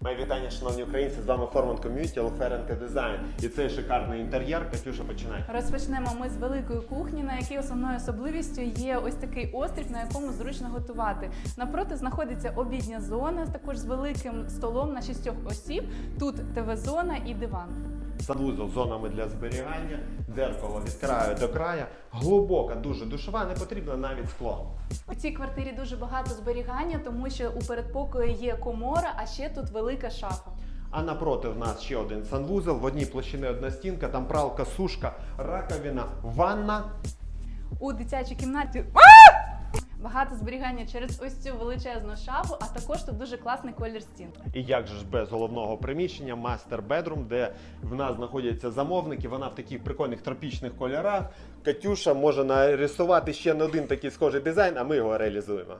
Моє вітання, шановні українці, з вами Форман Ком'юніті, Алференка Дизайн. І цей шикарний інтер'єр. Катюша, починай. Розпочнемо ми з великої кухні, на якій основною особливістю є ось такий острів, на якому зручно готувати. Напроти знаходиться обідня зона, також з великим столом на шістьох осіб. Тут ТВ-зона і диван. Санвузол з зонами для зберігання, дзеркало від краю до краю. Глибока, дуже душова, не потрібно навіть скло. У цій квартирі дуже багато зберігання, тому що у передпокої є комора, а ще тут велика шафа. А напроти в нас ще один санвузол, в одній площині одна стінка, там пралка, сушка, раковина, ванна. У дитячій кімнаті багато зберігання через ось цю величезну шафу, а також тут дуже класний колір стін. І як же ж без головного приміщення, мастер бедрум, де в нас знаходяться замовники. Вона в таких прикольних тропічних кольорах. Катюша може нарисувати ще не один такий схожий дизайн, а ми його реалізуємо.